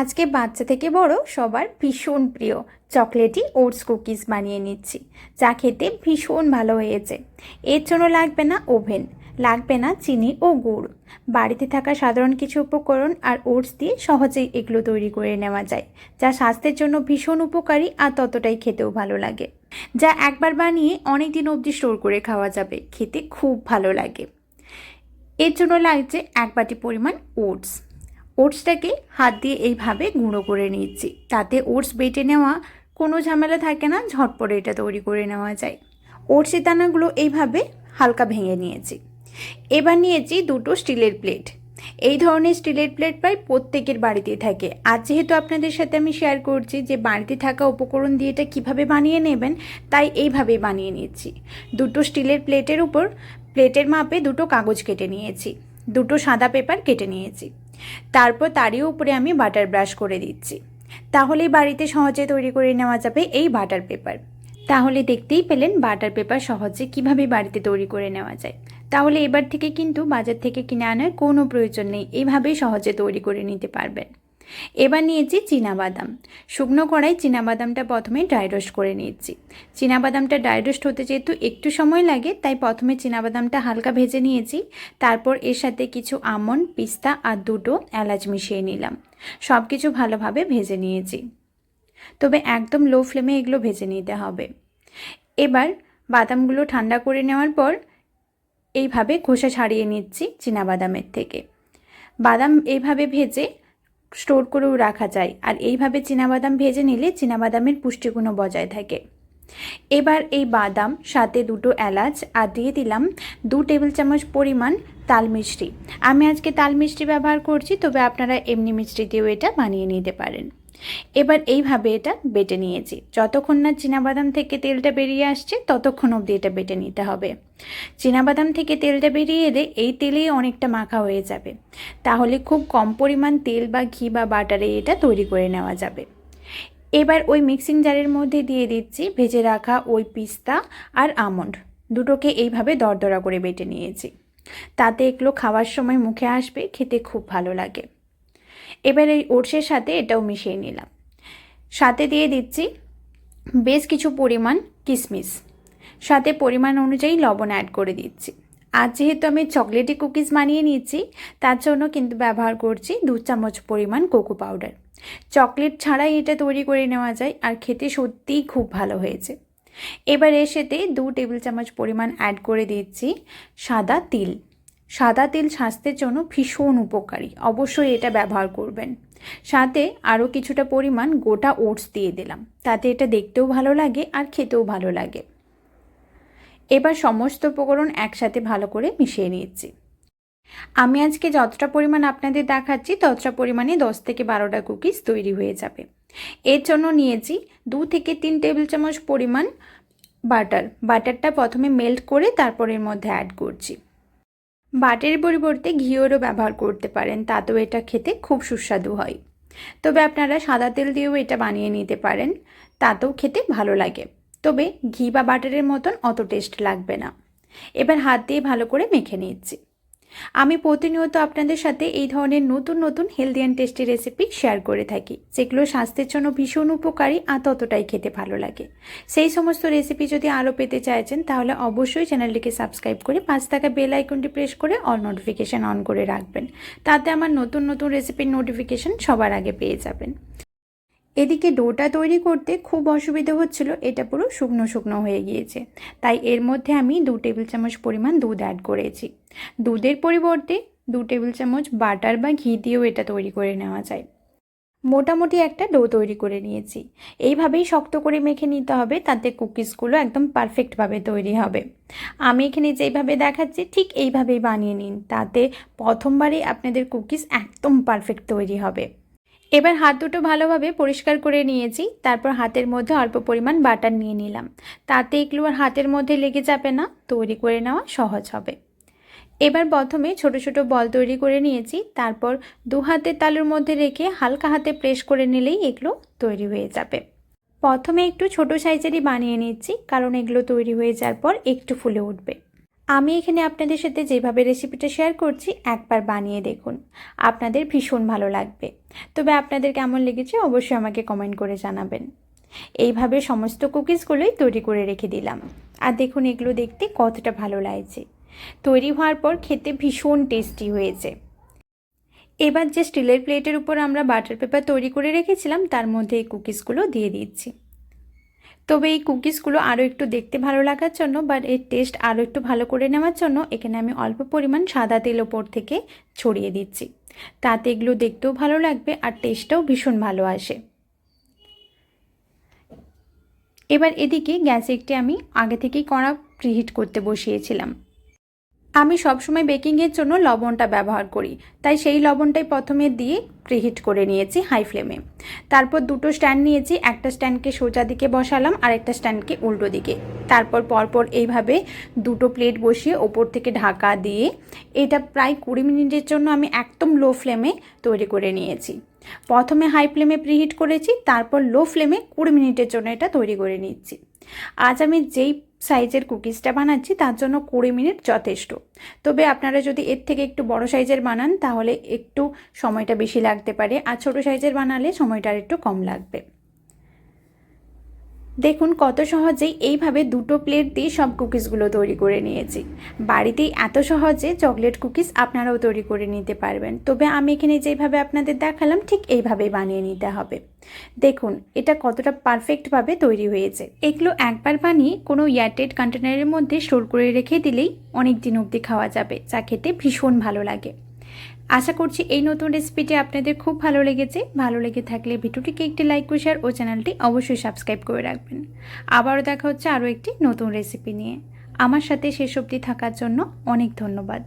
আজকে বাচ্চা থেকে বড় সবার ভীষণ প্রিয়। চকলেটি ওটস কুকিজ বানিয়ে নিচ্ছি। যা খেতে ভীষণ ভালো হয়েছে। এর জন্য লাগবে না ওভেন, লাগবে না চিনি ও গুড়। বাড়িতে থাকা সাধারণ কিছু উপকরণ আর ওটস দিয়ে সহজেই এগুলো তৈরি করে নেওয়া যায়, যা স্বাস্থ্যের জন্য ভীষণ উপকারী আর ততটাই খেতেও ভালো লাগে। যা একবার বানিয়ে অনেক দিন অবধি স্টোর করে খাওয়া যাবে, খেতে খুব ভালো লাগে। এর জন্য লাগছে এক বাটি পরিমাণ ওটস। ওটসটাকে হাত দিয়ে এইভাবে গুঁড়ো করে নিচ্ছি। তাতে ওটস বেটে নেওয়া কোনো ঝামেলা থাকে না, ঝটপট এটা তৈরি করে নেওয়া যায়। ওটসের দানাগুলো এইভাবে হালকা ভেঙে নিয়েছি। এবার নিয়েছি দুটো স্টিলের প্লেট। এই ধরনের স্টিলের প্লেট প্রায় প্রত্যেকের বাড়িতেই থাকে। আর যেহেতু আপনাদের সাথে আমি শেয়ার করছি যে বাড়িতে থাকা উপকরণ দিয়ে এটা কীভাবে বানিয়ে নেবেন, তাই এইভাবেই বানিয়ে নিচ্ছি। দুটো স্টিলের প্লেটের উপর, প্লেটের মাপে দুটো কাগজ কেটে নিয়েছি। দুটো সাদা পেপার কেটে নিয়েছি। তারপর তারই উপরে আমি বাটার ব্রাশ করে দিচ্ছি। তাহলেই বাড়িতে সহজে তৈরি করে নেওয়া যাবে এই বাটার পেপার তাহলে দেখতেই পেলেন বাটার পেপার সহজে কীভাবে বাড়িতে তৈরি করে নেওয়া যায়। তাহলে এবার থেকে কিন্তু বাজার থেকে কিনে আনার কোনো প্রয়োজন নেই। এইভাবেই সহজে তৈরি করে নিতে পারবেন। এবার নিয়েছি বাদাম শুকনো কড়াই বাদামটা প্রথমে ড্রাই রোস্ট করে নিয়েছি। বাদামটা ড্রাই রোস্ট হতে যেহেতু একটু সময় লাগে, তাই প্রথমে বাদামটা হালকা ভেজে নিয়েছি। তারপর এর সাথে কিছু আমন্ড, পিস্তা আর দুটো এলাচ মিশিয়ে নিলাম। সব কিছু ভালোভাবে ভেজে নিয়েছি। তবে একদম লো ফ্লেমে এগুলো ভেজে নিতে হবে। এবার বাদামগুলো ঠান্ডা করে নেওয়ার পর এইভাবে খোসা ছাড়িয়ে নিচ্ছি বাদামের থেকে। বাদাম এইভাবে ভেজে স্টোর করেও রাখা যায়। আর এইভাবে বাদাম ভেজে নিলে বাদামের পুষ্টিগুণও বজায় থাকে। এবার এই বাদাম, সাথে দুটো এলাচ আর দিয়ে দিলাম দু টেবিল চামচ পরিমাণ তাল মিষ্টি। আমি আজকে তাল মিষ্টি ব্যবহার করছি, তবে আপনারা এমনি মিষ্টি দিয়েও এটা বানিয়ে নিতে পারেন। এবার এইভাবে এটা বেটে নিয়েছি। যতক্ষণ না চীনাবাদাম থেকে তেলটা বেরিয়ে আসছে, ততক্ষণ অবধি এটা বেটে নিতে হবে। চীনাবাদাম থেকে তেলটা বেরিয়ে এলে এই তেলেই অনেকটা মাখা হয়ে যাবে। তাহলে খুব কম পরিমাণ তেল বা ঘি বা বাটারে এটা তৈরি করে নেওয়া যাবে। এবার ওই মিক্সিং জারের মধ্যে দিয়ে দিচ্ছি ভেজে রাখা ওই পিস্তা আর আমন্ড। দুটোকে এইভাবে দরদরা করে বেটে নিয়েছি। তাতে এগুলো খাওয়ার সময় মুখে আসবে, খেতে খুব ভালো লাগে। এবার এই ওটসের সাথে এটাও মিশিয়ে নিলাম। সাথে দিয়ে দিচ্ছি বেশ কিছু পরিমাণ কিশমিশ সাথে পরিমাণ অনুযায়ী লবণ অ্যাড করে দিচ্ছি। আর যেহেতু আমি চকলেটি কুকিজ বানিয়ে নিচ্ছি তার জন্য কিন্তু ব্যবহার করছি দু চামচ পরিমাণ কোকো পাউডার। চকলেট ছাড়াই এটা তৈরি করে নেওয়া যায় আর খেতে সত্যিই খুব ভালো হয়েছে। এবার এর সাথে দু টেবিল চামচ পরিমাণ অ্যাড করে দিচ্ছি সাদা তিল। সাদা তেল স্বাস্থ্যের জন্য ভীষণ উপকারী। অবশ্যই এটা ব্যবহার করবেন। সাথে আরও কিছুটা পরিমাণ গোটা ওটস দিয়ে দিলাম। তাতে এটা দেখতেও ভালো লাগে আর খেতেও ভালো লাগে। এবার সমস্ত উপকরণ একসাথে ভালো করে মিশিয়ে নিয়েছি। আমি আজকে যতটা পরিমাণ আপনাদের দেখাচ্ছি, ততটা পরিমাণে দশ থেকে বারোটা কুকিজ তৈরি হয়ে যাবে। এর জন্য নিয়েছি দু থেকে তিন টেবিল চামচ পরিমাণ বাটার। বাটারটা প্রথমে মেল্ট করে তারপর এর মধ্যে অ্যাড করছি। বাটের পরিবর্তে ঘিওরও ব্যবহার করতে পারেন, তাতেও এটা খেতে খুব সুস্বাদু হয়। তবে আপনারা সাদা তেল দিয়েও এটা বানিয়ে নিতে পারেন, তাতেও খেতে ভালো লাগে। তবে ঘি বা বাটারের মতন অত টেস্ট লাগবে না। এবার হাত দিয়ে ভালো করে মেখে নিচ্ছি। আমি প্রতিনিয়ত আপনাদের সাথে এই ধরনের নতুন নতুন healthy and tasty recipe share করে থাকি। যেগুলো স্বাস্থ্যের জন্য ভীষণ উপকারী আর ততটাই খেতে ভালো লাগে। সেই সমস্ত রেসিপি যদি আরও পেতে চাইছেন, তাহলে অবশ্যই চ্যানেলটিকে সাবস্ক্রাইব করে পাঁচ টাকা বেল আইকনটি প্রেস করে অল নোটিফিকেশান অন করে রাখবেন। তাতে আমার নতুন নতুন রেসিপির নোটিফিকেশান সবার আগে পেয়ে যাবেন। এদিকে ডোটা তৈরি করতে খুব অসুবিধা হচ্ছিল, এটা পুরো শুকনো শুকনো হয়ে গিয়েছে। তাই এর মধ্যে আমি দু টেবিল চামচ পরিমাণ দুধ অ্যাড করেছি। দুধের পরিবর্তে দু টেবিল চামচ বাটার বা ঘি দিয়েও এটা তৈরি করে নেওয়া যায়। মোটামুটি একটা ডো তৈরি করে নিয়েছি। এইভাবেই শক্ত করে মেখে নিতে হবে, তাতে কুকিজগুলো একদম পারফেক্টভাবে তৈরি হবে। আমি এখানে যেইভাবে দেখাচ্ছি, ঠিক এইভাবেই বানিয়ে নিন, তাতে প্রথমবারই আপনাদের কুকিজ একদম পারফেক্ট তৈরি হবে। এবার হাত দুটো ভালোভাবে পরিষ্কার করে নিয়েছি, তারপর হাতের মধ্যে অল্প পরিমাণ বাটার নিয়ে নিলাম। তাতে এগুলো আর হাতের মধ্যে লেগে যাবে না, তৈরি করে নেওয়া সহজ হবে। এবার প্রথমে ছোট ছোট বল তৈরি করে নিয়েছি, তারপর দু হাতের তালুর মধ্যে রেখে হালকা হাতে প্রেস করে নিলেই এগুলো তৈরি হয়ে যাবে। প্রথমে একটু ছোট সাইজেরই বানিয়ে নিচ্ছি, কারণ এগুলো তৈরি হয়ে যাওয়ার পর একটু ফুলে উঠবে। আমি এখানে আপনাদের সাথে যেভাবে রেসিপিটা শেয়ার করছি, একবার বানিয়ে দেখুন। আপনাদের ভীষণ ভালো লাগবে। তবে আপনাদের কেমন লেগেছে অবশ্যই আমাকে কমেন্ট করে জানাবেন। এইভাবে সমস্ত কুকিজগুলোই তৈরি করে রেখে দিলাম। আর দেখুন এগুলো দেখতে কতটা ভালো লাগছে। তৈরি হওয়ার পর খেতে ভীষণ টেস্টি হয়েছে। এবার যে স্টিলের প্লেটের উপর আমরা বাটার পেপার তৈরি করে রেখেছিলাম, তার মধ্যে এই কুকিজগুলো দিয়ে দিচ্ছি। তবে এই কুকিজগুলো আরও একটু দেখতে ভালো লাগার জন্য বা এর টেস্ট আরও একটু ভালো করে নেওয়ার জন্য এখানে আমি অল্প পরিমাণ সাদা তেল ওপর থেকে ছড়িয়ে দিচ্ছি। তাতে এগুলো দেখতেও ভালো লাগবে আর টেস্টটাও ভীষণ ভালো আসে। এবার এদিকে গ্যাসে একটি আমি আগে থেকেই কড়া প্রিহিট করতে বসিয়েছিলাম। আমি সবসময় বেকিংয়ের জন্য লবণটা ব্যবহার করি। তাই সেই লবণটাই প্রথমে দিয়ে প্রিহিট করে নিয়েছি হাই ফ্লেমে তারপর দুটো স্ট্যান্ড নিয়েছি, একটা স্ট্যান্ডকে সোজা দিকে বসালাম, আর একটা স্ট্যান্ডকে উল্টো দিকে। তারপর পরপর এইভাবে দুটো প্লেট বসিয়ে ওপর থেকে ঢাকা দিয়ে এটা প্রায় কুড়ি মিনিটের জন্য আমি একদম লো ফ্লেমে তৈরি করে নিয়েছি। প্রথমে হাই ফ্লেমে প্রিহিট করেছি, তারপর লো ফ্লেমে কুড়ি মিনিটের জন্য এটা তৈরি করে নিচ্ছি। আজ আমি যেই সাইজের কুকিজটা বানাচ্ছি, তার জন্য কুড়ি মিনিট যথেষ্ট। তবে আপনারা যদি এর থেকে একটু বড় সাইজের বানান, তাহলে একটু সময়টা বেশি লাগতে পারে। আর ছোটো সাইজের বানালে সময়টা আর একটু কম লাগবে। দেখুন কত সহজেই এইভাবে দুটো প্লেট দিয়ে সব কুকিজগুলো তৈরি করে নিয়েছি। বাড়িতেই এত সহজে চকলেট কুকিজ আপনারাও তৈরি করে নিতে পারবেন। তবে আমি এখানে যেভাবে আপনাদের দেখালাম, ঠিক এইভাবেই বানিয়ে নিতে হবে। দেখুন, এটা কতটা পারফেক্টভাবে তৈরি হয়েছে। এগুলো একবার বানিয়ে কোনো এয়ারটেড কন্টেনারের মধ্যে স্টোর করে রেখে দিলেই অনেক দিন অবধি খাওয়া যাবে। যা খেতে ভীষণ ভালো লাগে। আশা করছি এই নতুন রেসিপিটি আপনাদের খুব ভালো লেগেছে। ভালো লেগে থাকলে ভিডিওটিকে একটি লাইক করে শেয়ার ও চ্যানেলটি অবশ্যই সাবস্ক্রাইব করে রাখবেন। আবারও দেখা হচ্ছে আরও একটি নতুন রেসিপি নিয়ে। আমার সাথে শেষ অবধি থাকার জন্য অনেক ধন্যবাদ।